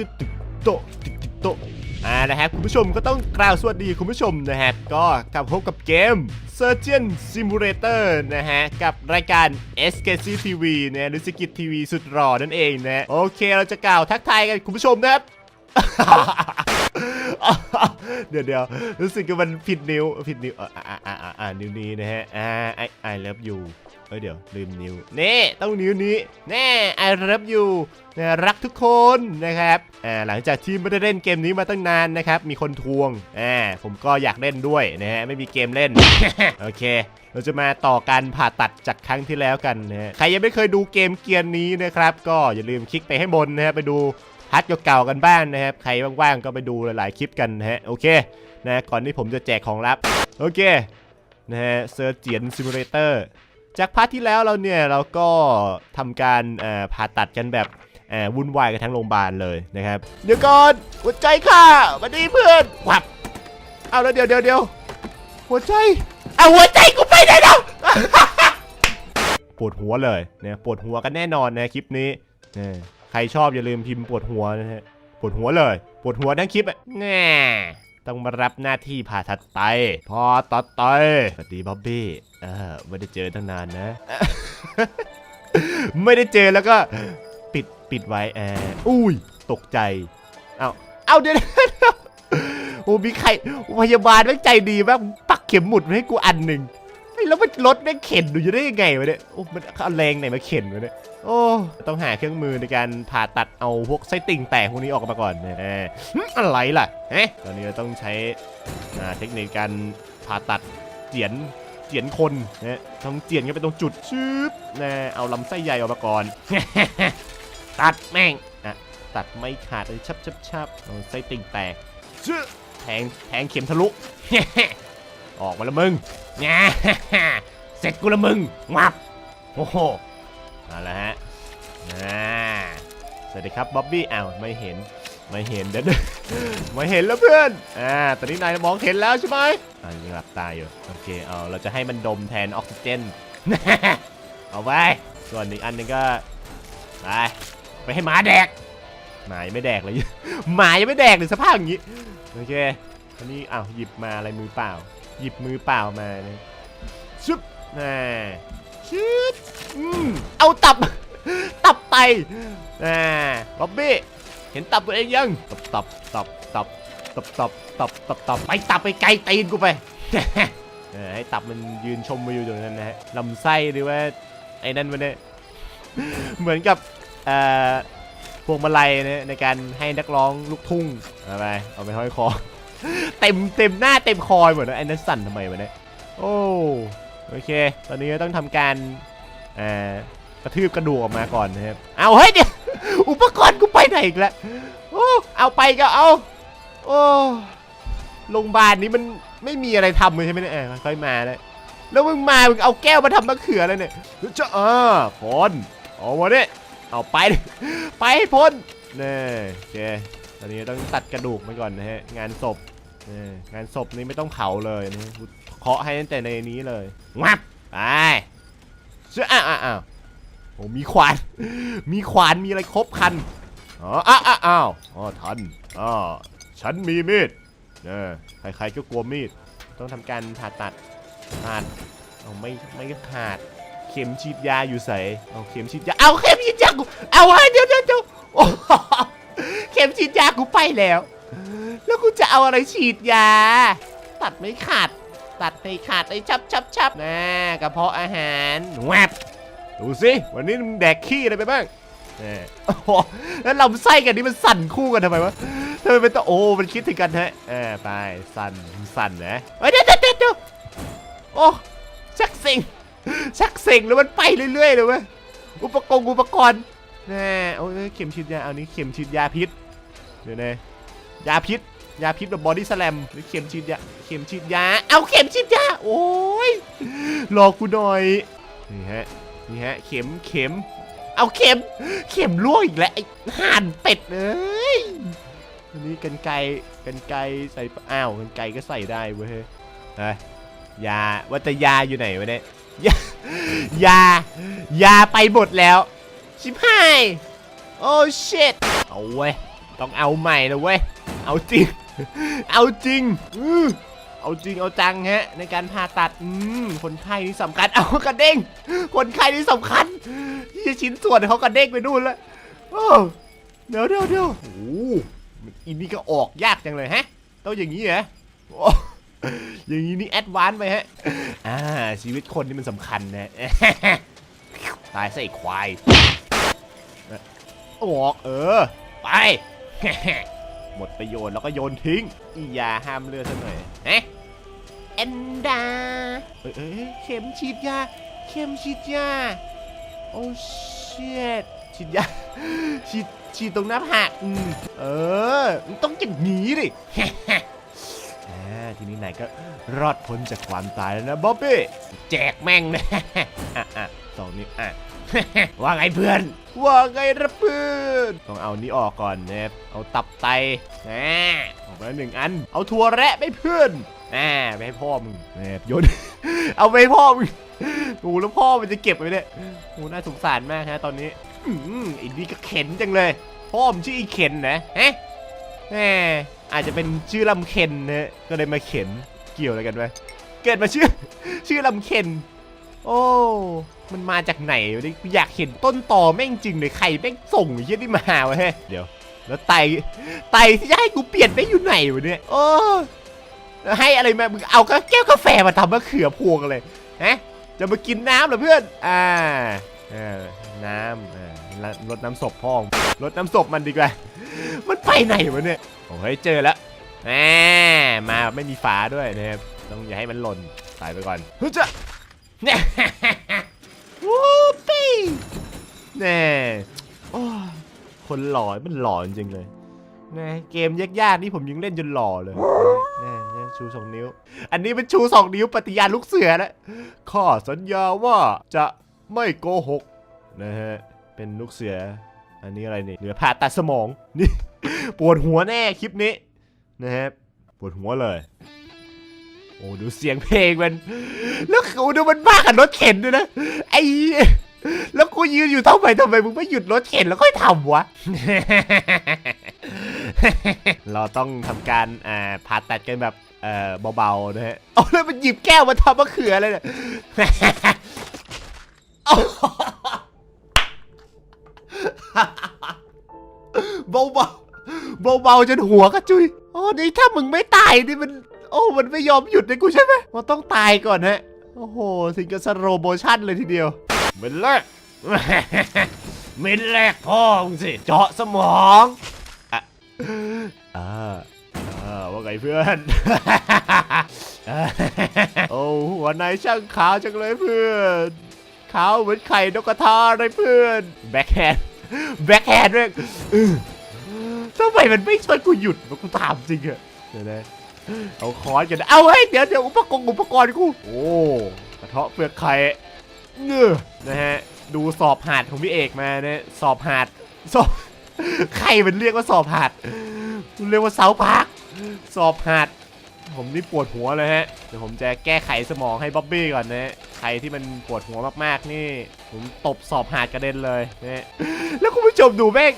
ตึ๊ดตึ๊ดโตะตึ๊ดตึ๊ดโตอ่านะฮะคุณผู้ชมก็ต้องกล่าวสวัสดีคุณผู้ชมนะฮะก็กลับพบกับเกม Surgeon Simulator นะฮะ กับรายการ SKC TV นะหรือสกิททีวีสุดหล่อนั่นเองนะ โอเคเราจะกล่าวทักทายกันคุณผู้ชมนะครับ เดี๋ยวเดี๋ยวรู้สึกว่ามันผิดนิ้วผิดนิ้วอ่าอ่าอ่าอ่าอ่านิ้วนี้นะฮะอ่าไอไอเลิฟยู เอ้ยเดี๋ยวลืมนิ้วนี่ต้องนิ้วนี้แน่ไอเลิฟยูนะรักทุกคนนะครับอ่าหลังจากที่ไม่ได้เล่นเกมนี้มาตั้งนานนะครับมีคนทวงอ่าผมก็อยากเล่นด้วยนะฮะไม่มีเกมเล่นโอเค เราจะมาต่อการผ่าตัดจากครั้งที่แล้วกันนะฮะใครยังไม่เคยดูเกมเกียร์นี้นะครับ ก็อย่าลืมคลิกไปให้บนนะฮะไปดูฮัทเก่าๆกันบ้างนะครับใครว่างๆก็ไปดูหลายๆคลิปกันนะฮะโอเคนะก่อนที่ผมจะแจกของลับโอเคนะฮะเซอร์เจียนซิมูเลเตอร์ จากพาร์ทที่แล้วเราเนี่ยเราก็ทำการผ่าตัดกันแบบวุ่นวายกันทั้งโรงพยาบาลเลยนะครับ เดี๋ยวก่อนหัวใจค่ะมาดีเพื่อนวับเอาแล้วเดี๋ยวเดี๋ยวเดี๋ยวหัวใจเอาหัวใจกูไปไหนแล้วปวดหัวเลยเนี่ยปวดหัวกันแน่นอนนะคลิปนี้เนี่ยใครชอบอย่าลืมพิมพ์ปวดหัวนะฮะปวดหัวเลย ปวดหัวทั้งคลิปอะแน่ ต้องมารับหน้าที่ผ่าตัดไตพอตัดไตสวัสดีบ๊อบบี้เออไม่ได้เจอตั้งนานนะ ไม่ได้เจอแล้วก็ปิดปิดไว้แอร์อุ้ยตกใจเอาเอาเดี๋ยวเดี๋ยวเดี๋ยวโอ้มีใครพยาบาลแม่งใจดีมากปักเข็มหมุดมาให้กูอันหนึ่ง แล้วมันรถแม่เข็นอยู่ได้ยังไงวะเนี่ยโอ้มันเอาแรงไหนมาเข็นวะเนี่ยโอ้ต้องหาเครื่องมือในการผ่าตัดเอาพวกไส้ติ่งแตกพวกนี้ออกมาก่อนเนี่ยอะไรล่ะเฮ้ตอนนี้เราต้องใช้เทคนิคการผ่าตัดเจียนเจียนคนนะต้องเจียนกันไปตรงจุดชืบนะเอาลำไส้ใหญ่ออกมาก่อนตัดแม่งอะตัดไม่ขาดเลยชับชับชับไส้ติ่งแตกชืบแทงแทงเข็มทะลุ ออกมาล้วมึงแง่เสร็จกูละมึงงับโอ้โหมาแล้วฮะสวัสดีครับบ๊อบบี้อ้าวไม่เห็นไม่เห็นเด้อไม่เห็นแล้วเพื่อนอ่าตอนนี้นายมองเห็นแล้วใช่ไหมอ่ายังหลับตาอยู่โอเคเอาเราจะให้มันดมแทนออกซิเจนเอาไปส่วนอีกอันนึงก็ไปไปให้หมาแดกหมายังไม่แดกเลยหมายังไม่แดกเลยสภาพอย่างนี้โอเคอันนี้อ้าวหยิบมาอะไรมือเปล่า หยิบมือเปล่ามาเนี่ยชึบน่าชึบอืมเอาตับ ตับไตน่าบ๊อบบี้ เห็นตับตัวเองยัง ตับตับตับตับตับตับตับตับตับไปตับไปไกลตีนกูไปเออให้ตับมันยืนชมมาอยู่ตรงนั้นนะฮะลำไส้หรือว่าไอ้นั่นมันเนี่ยเหมือนกับเอ่อพวงมาลัยนะในการให้นักร้องลูกทุ่งเอาไปเอาไปห้อยคอ เต็มเต็มหน้าเต็มคอยหมดนะไอ้นั่นสั่นทำไมวะเนี่ยโอ้โอเค ตอนนี้ต้องทำการเอ่อกระทืบกระดูกออกมาก่อนนะครับเอาเฮ้ยเดี๋ยวอุปกรณ์กูไปไหนอีกแล้วโอ้เอาไปก็เอาโอ้โรงพยาบาลนี้มันไม่มีอะไรทำเลยใช่ไหมเนี่ยเออค่อยมาเลยแล้วมึงมา มึงเอาแก้วมาทำมะเขืออะไรเนี่ยจะเออพ้นเอามาเนี่ยเอาไป ไปพ้นนี่โอเค ตอนนี้ต้องตัดกระดูกไปก่อนนะฮะ งานศพงานศพนี้ไม่ต้องเผาเลยนะเคาะให้ตั้งแต่ในนี้เลยงับไปเชื่ออ้าวอ้าวโอ้มีขวาน มีขวาน มีอะไรครบคัน อ๋อ อ้าวอ้าวอ้าวอ๋อทันอ๋อฉันมีมีดเนี่ยใครๆก็กลัวมีด ต้องทำการผ่าตัดผ่าดเอาไม่ไม่ขาด เข็มฉีดยาอยู่ใส่เอาเข็มฉีดยา เอาเข็มฉีดยา เอาไว้เดี๋ยวเดี๋ยวเดี๋ยวโอ้ เข็มฉีดยากูไปแล้ว แล้วกูจะเอาอะไรฉีดยา ตัดไม่ขาด ตัดไม่ขาดไอ้ชับชับชับนะกระเพาะอาหารแวบดูสิวันนี้มึงแดกขี้อะไรไปบ้างแน่โอ้โหแล้วลำไส้กันนี่มันสั่นคู่กันทำไมวะทำไมเป็นตัวโอ้มันคิดถึงกันฮะเออไปสั่นสั่นนะเฮ้ยเดี๋ยวเดี๋ยวเดี๋ยวเดี๋ยวโอ้ชักเซ็งชักเซ็งแล้วมันไปเรื่อยๆเลยเว้ยอุปกรณ์อุปกรณ์ แน่โอ้ยเข็มฉีดยาเอานี้เข็มฉีดยาพิษเดี๋ยวนะยาพิษยาพิษแบบบอดี้สแลมหรือเข็มฉีดยาเข็มฉีดยาเอาเข็มฉีดยาโอ้ยรอกูหน่อยนี่ฮะนี่ฮะเข็มเข็ม เอาเข็ม เข็มล่วงอีกแล้วไอ้ห่านเป็ดเอ้ยอันนี้กันไกรกันไกรใส่อ้าวกันไกรก็ใส่ได้เว้ยเฮ้ยเฮ้ยยาว่าแต่ยาอยู่ไหนวะเนี่ยยายา ยาไปหมดแล้ว ชิบหายโอ้ชิตเอาเว้ย ต้องเอาใหม่นะเว้ย เอาจริง เอาจริงเอาจริงเอาจังฮะ ในการผ่าตัดอืมคนไข้นี่สำคัญ เอากระเด้ง คนไข้นี่สำคัญที่ชิ้นส่วนเขากระเด้งไปนู่นแล้วเดี๋ยวเดี๋ยวเดี๋ยวโอ้โหอินนี่ก็ออกยากจังเลยฮะ ต้องอย่างนี้เหรออย่างนี้นี่แอดวานไปฮะ อ่าชีวิตคนนี่มันสำคัญนะ ตายซะไอ้ควาย ออกเออ ไป หมดประโยชน์แล้วก็โยนทิ้ง อียาห้ามเลือดซะหน่อยเอ๊ะเอนดาเอ้ยเอ้ยเข็มฉีดยา เข็มฉีดยา โอ้เชิดฉีดยา ฉีด ฉีดตรงหน้าผากอืมเออมันต้องอย่างนี้ดิ อ่าทีนี้นายก็รอดพ้นจากความตายแล้วนะบ๊อบบี้ แจกแม่งนะ อะอะสองนิ้วอะ ว่าไงเพื่อน ว่าไงระเพื่อนต้องเอานี้ออกก่อนนะครับเอาตับไตอ่าออกมาแล้วหนึ่งอัน เอาถั่วแระไปเพื่อนอ่าไปให้พ่อมึงนะครับโยนเอาไปให้พ่อมึงโอ้แล้วพ่อมันจะเก็บไว้เนี่ยโอ้น่าสงสารมากฮะตอนนี้อืมไอ้นี่ก็เข็นจังเลยพ่อมันชื่ออีเข็นนะฮะแหมอาจจะเป็นชื่อลำเข็นนะก็เลยมาเข็นเกี่ยวอะไรกันไหมเกิดมาชื่อ ชื่อลำเข็น โอ้ มันมาจากไหนวะเนี่ยอยากเห็นต้นตอแม่งจริงเลยใครแม่งส่งไอ้เหี้ยนี่มาวะเฮ้ยเดี๋ยว แล้วไตไตที่จะให้กูเปลี่ยนแม่งอยู่ไหนวะเนี่ยโอ้แล้วให้อะไรมามึงเอาก็แก้วกาแฟมาทำมะเขือพวงเลยฮะจะมากินน้ำเหรอเพื่อน อ่าน้ำอ่าลดน้ำศพพ่องลดน้ำศพมันดีกว่า มันไปไหนวะเนี่ย โอ้ยเจอแล้วแหมมาแบบไม่มีฝาด้วยนะครับ ต้องอย่าให้มันหล่นตายไปก่อนเฮ้ยจะเนี่ย วูปี้แน่โอ้ยคนหล่อมันหล่อจริงๆเลยนะเกมยากๆนี่ผมยังเล่นจนหล่อเลยแน่แน่ชูสองนิ้ว อันนี้เป็นชูสองนิ้วปฏิญาณลูกเสือแล้วข้อสัญญาว่าจะไม่โกหกนะฮะ เป็นลูกเสือ อันนี้อะไรเนี่ยเหลือผ่าตัดสมอง นี่ ปวดหัวแน่คลิปนี้นะครับปวดหัวเลย โอ้ดูเสียงเพลงมันแล้วกูดูมันบ้ากับรถเข็นด้วยนะไอ้แล้วกูยืนอยู่ทำไมทำไมมึงไม่หยุดรถเข็นแล้วค่อยทำวะ เราต้องทำการอ่าผ่าตัดกันแบบเอ่อเบาๆนะฮะเอาแล้วมันหยิบแก้วมาทำมะเขืออะไรเนี่ยเบาๆเบาๆจนหัวกระจุยโอ้นี่ถ้ามึงไม่ตายนี่มัน โอ้มันไม่ยอมหยุดเลยกูใช่ไหมมันต้องตายก่อนฮะ โอ้โหถึงกับสโลโมชั่นเลยทีเดียวเม็นแรกเม็นแรกพ่อมึงสิ เจาะสมองอะอ่าอ่าว่าไงเพื่อนโอ้หัวนายช่างขาวจังเลยเพื่อนขาวเหมือนไข่นกกระทาเลยเพื่อนแบ็คแฮนด์แบ็คแฮนด์ด้วยอื้อทำไมมันไม่ช่วยกูหยุดวะกูถามจริงอะเดี๋ยวนะ เอาคอนกันเอาเฮ้ยเดี๋ยวเดี๋ยวอุปกรณ์อุปกรณ์กูโอ้กระเทาะเปลือกไข่เงือนะฮะดูสอบหาดของพี่เอกมาเนี่ยสอบหาดสอบใครมันเรียกว่าสอบหาดมันเรียกว่าเสาพักสอบหาดผมนี่ปวดหัวเลยฮะเดี๋ยวผมจะแก้ไขสมองให้บ๊อบบี้ก่อนนะใครที่มันปวดหัวมากๆนี่ ผมตบสอบหาดกระเด็นเลยนะแล้วคุณผู้ชมดูแม่ง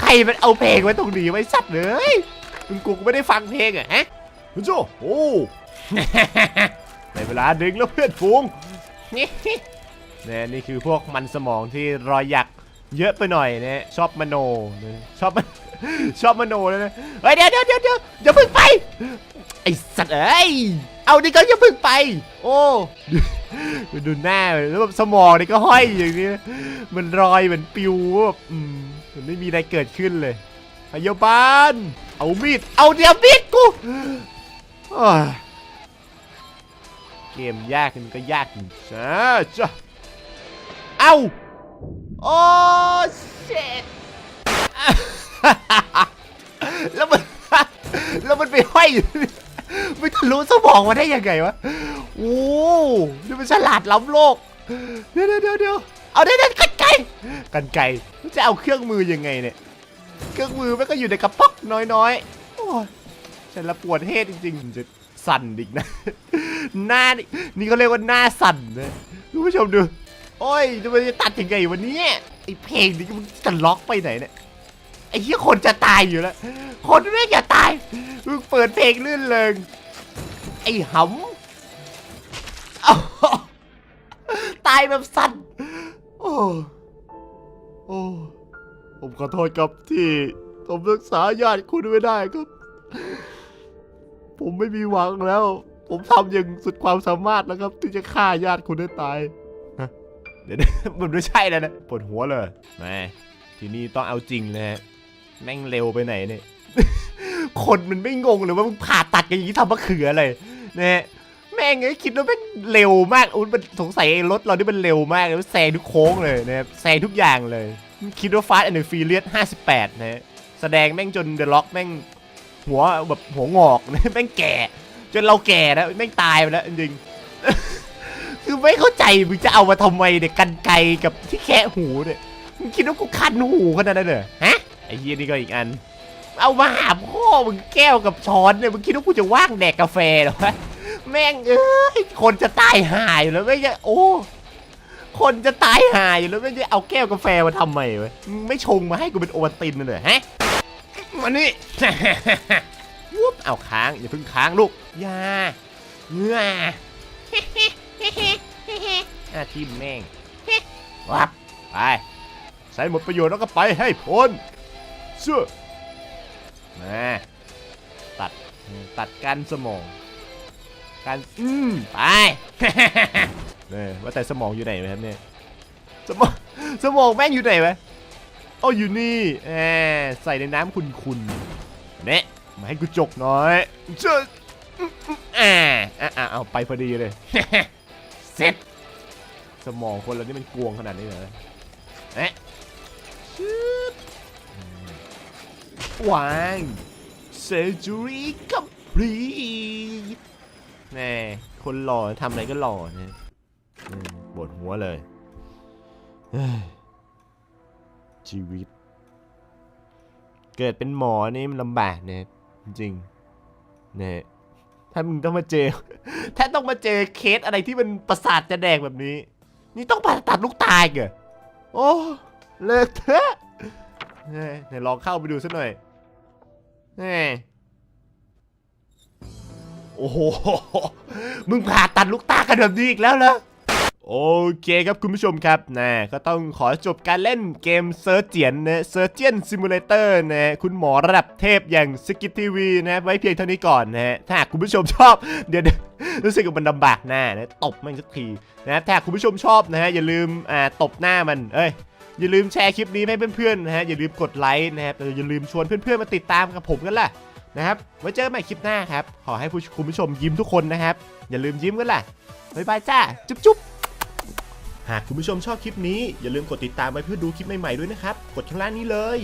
ใครมันเอาเพลงไว้ตรงนี้ไว้สัตว์เลยมึงกูก็ไม่ได้ฟังเพลงอะฮะ โจโอ้ในเวลาดึงแล้วเพื่อนฝูงนี่เนี่ยนี่คือพวกมันสมองที่รอยหยักเยอะไปหน่อยนะชอบมโนชอบชอบมโนเลยนะเฮ้ยเดี๋ยวเดี๋ยวเดี๋ยวเดี๋ยวอย่าเพิ่งไปไอสัตว์เอ้ยเอาดิก็อย่าเพิ่งไป โอ้ดูหน้าแล้วแบบสมองนี่ก็ห้อยอย่างนี้มันรอยเหมือนปิวแบบมันไม่มีอะไรเกิดขึ้นเลยพยาบาลเอามีดเอาเดี๋ยวมีดกู เกมยากมันก็ยากจริงจ้าจ้ะเอาโอ้เช็ดแล้วมันแล้วมันไปห้อยอยู่นี่ไม่ทะลุสมองมาได้ยังไงวะ โอ้นี่มันฉลาดล้ำโลกเดี๋ยวเดี๋ยวเดี๋ยวเดี๋ยวเอาได้ได้กันไก่กันไก่จะเอาเครื่องมือยังไงเนี่ย เครื่องมือมันก็อยู่ในกระป๋องน้อยๆโอ้ย ฉันละปวดเฮดจริงๆจะสั่นอีกนะ หน้านี่นี่เขาเรียกว่าหน้าสั่นนะคุณผู้ชมดู โอ้ยดูมันจะตัดยังไงวันนี้ไอเพลงนี้มันจะล็อกไปไหนเนี่ยไอ้เหี้ยคนจะตายอยู่แล้ว คนไม่งจะตายมึงเปิดเพลงลื่นเริงไอ้หำตายแบบสั้นโอ้โอ้ผมขอโทษครับที่ผมรักษาญาติคุณไม่ได้ครับ ผมไม่มีหวังแล้ว ผมทำอย่างสุดความสามารถแล้วครับ ที่จะฆ่าญาติคุณให้ตายฮะเดี๋ยวนมันไม่ใช่แล้วนะปวดหัวเลยแม่ทีนี้ต้องเอาจริงเลยฮะแม่งเร็วไปไหนเนี่ยคนมันไม่งงเลยว่ามึงผ่าตัดกันอย่างนี้ทำมะเขืออะไรนะฮะแม่งไอ้คิดว่าแม่งเร็วมากอุ้ยมันสงสัยรถเรานี่มันเร็วมากเลยมันแซงทุกโค้งเลยนะครับแซงทุกอย่างเลย คิดว่าฟาสต์แอนด์ฟิเลียส58นะฮะแสดงแม่งจนเดอะล็อกแม่ง หัวแบบหัวงอกแม่งแก่ จนเราแก่แล้วแม่งตายไปแล้วจริงคือไม่เข้าใจมึงจะเอามาทำไมเนี่ยกันไกกับที่แคะหูเนี่ยมึงคิดว่ากูคันหูขนาดนั้นเหรอฮะไอ้เฮียนี่ก็อีกอัน เอามาหาพ่อมึงแก้วกับช้อนเนี่ยมึงคิดว่ากูจะว่างแดกกาแฟเหรอวะแม่งเอ้ยคนจะตายหายแล้วไม่ใช่โอ้คนจะตายหายแล้วไม่ได้เอาแก้วกาแฟมาทำไมวะไม่ชงมาให้กูเป็นโอวัลตินเลยฮะ มานี่ วุบเอาค้างอย่าเพิ่งค้างลูกอย่าเงืออาทีมแม่งวับไปใช้หมดประโยชน์แล้วก็ไปให้พ้นเชื่อมาตัดตัดกันสมองการอืมไปเนี่ยว่าแต่สมองอยู่ไหนวะครับเนี่ยสมองสมองแม่งอยู่ไหนวะโอ้อยู่นี่แหมใส่ในน้ำคุณๆเนี่ยมาให้กูจกหน่อยเชื่ออืมอืมอ่าอ่าอ่าเอาไปพอดีเลยเสร็จสมองคนเรานี่มันกวงขนาดนี้เลยเอ๊ะชึบอืมวางเซจูรี่คัมพลีทแน่คนหล่อทำอะไรก็หล่อนะอืมปวดหัวเลยเฮ้ย ชีวิต เกิดเป็นหมอนี่มันลำบากเนี่ยจริงเนี่ยถ้ามึงต้องมาเจอ ถ้าต้องมาเจอเคสอะไรที่มันประสาทจะแดกแบบนี้ นี่ต้องผ่าตัดลูกตายเหรอโอ้เลิกเถอะเฮ้ยไหนลองเข้าไปดูสักหน่อยเฮ้ยโอ้โห มึงผ่าตัดลูกตากันแบบนี้อีกแล้วเหรอ โอเคครับคุณผู้ชมครับนะก็ต้องขอจบการเล่นเกมเซอร์เจียนนะเซอร์เจียนซิมูเลเตอร์นะคุณหมอระดับเทพอย่างสกิททีวีนะไว้เพียงเท่านี้ก่อนนะฮะถ้าหากคุณผู้ชมชอบเดี๋ยวรู้สึกว่ามันลำบากหน้านะตบมันสักทีนะถ้าหากคุณผู้ชมชอบนะฮะอย่าลืมอ่าตบหน้ามันเอ้ยอย่าลืมแชร์คลิปนี้ให้เพื่อนๆนะฮะอย่าลืมกดไลค์นะครับอย่าลืมชวนเพื่อนๆมาติดตามกับผมกันล่ะนะครับไว้เจอกันใหม่คลิปหน้าครับขอให้คุณผู้ชมยิ้มทุกคนนะครับอย่าลืมยิ้มกันล่ะบ๊ายบายจ้าจุ๊บจุ๊บ หากคุณผู้ชมชอบคลิปนี้อย่าลืมกดติดตามไว้เพื่อดูคลิปใหม่ๆด้วยนะครับ กดข้างล่างนี้เลย